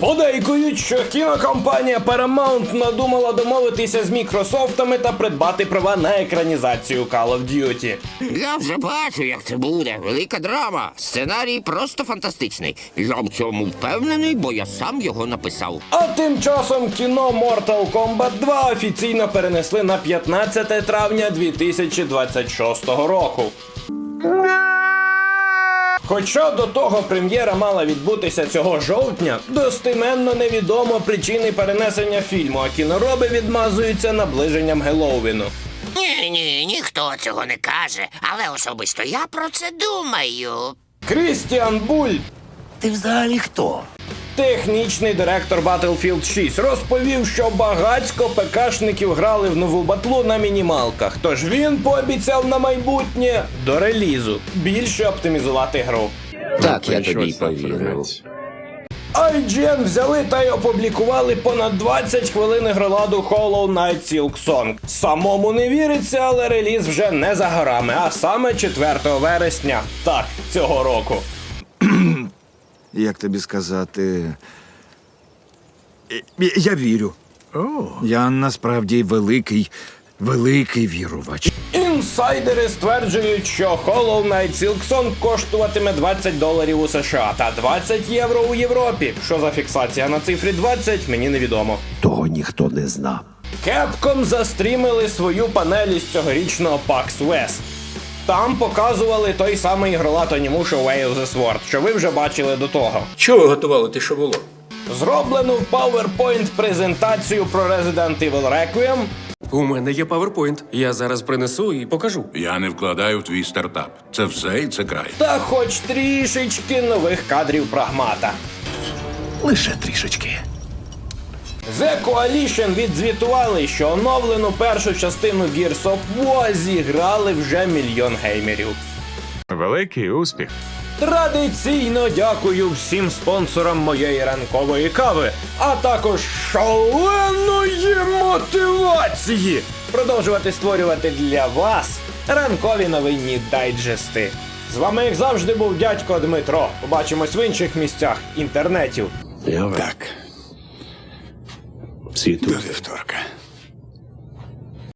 Подейкують, що кінокомпанія Paramount надумала домовитися з Мікрософтами та придбати права на екранізацію Call of Duty. Я вже бачу, як це буде. Велика драма. Сценарій просто фантастичний. Я в цьому впевнений, бо я сам його написав. А тим часом кіно Mortal Kombat 2 офіційно перенесли на 15 травня 2026 року. Хоча до того прем'єра мала відбутися цього жовтня, достеменно невідомо причини перенесення фільму, а кінороби відмазуються наближенням Геловіну. Ні, ні, ніхто цього не каже, але особисто я про це думаю. Крістіан Буль, Ти взагалі хто? Технічний директор Battlefield 6, розповів, що багацько ПКшників грали в нову батлу на мінімалках. Тож він пообіцяв на майбутнє до релізу більше оптимізувати гру. Так, я тобі повірив. IGN взяли та й опублікували понад 20 хвилин ігроладу Hollow Knight Silk Song. Самому не віриться, але реліз вже не за горами, а саме 4 вересня. Так, цього року. Як тобі сказати. Я- Я вірю. Я насправді великий, великий вірувач. Інсайдери стверджують, що Hollow Knight Silksong коштуватиме 20 доларів у США та 20 євро у Європі. Що за фіксація на цифрі 20, мені невідомо. Того ніхто не знав. Capcom застрімили свою панель із цьогорічного PAX West. Там показували той самий ігролад Onimusha Way of the Sword, що ви вже бачили до того. Чого ви готували те, що було? Зроблену в PowerPoint презентацію про Resident Evil Requiem У мене є PowerPoint. Я зараз принесу і покажу. Я не вкладаю в твій стартап. Це все і це край. та хоч трішечки нових кадрів прагмата. Лише трішечки. The Coalition відзвітували, що оновлену першу частину Gears of War зіграли вже мільйон геймерів. Великий успіх. Традиційно дякую всім спонсорам моєї ранкової кави, а також шаленої мотивації продовжувати створювати для вас ранкові новинні дайджести. З вами, як завжди, був дядько Дмитро. Побачимось в інших місцях інтернетів. Так. До вівторка.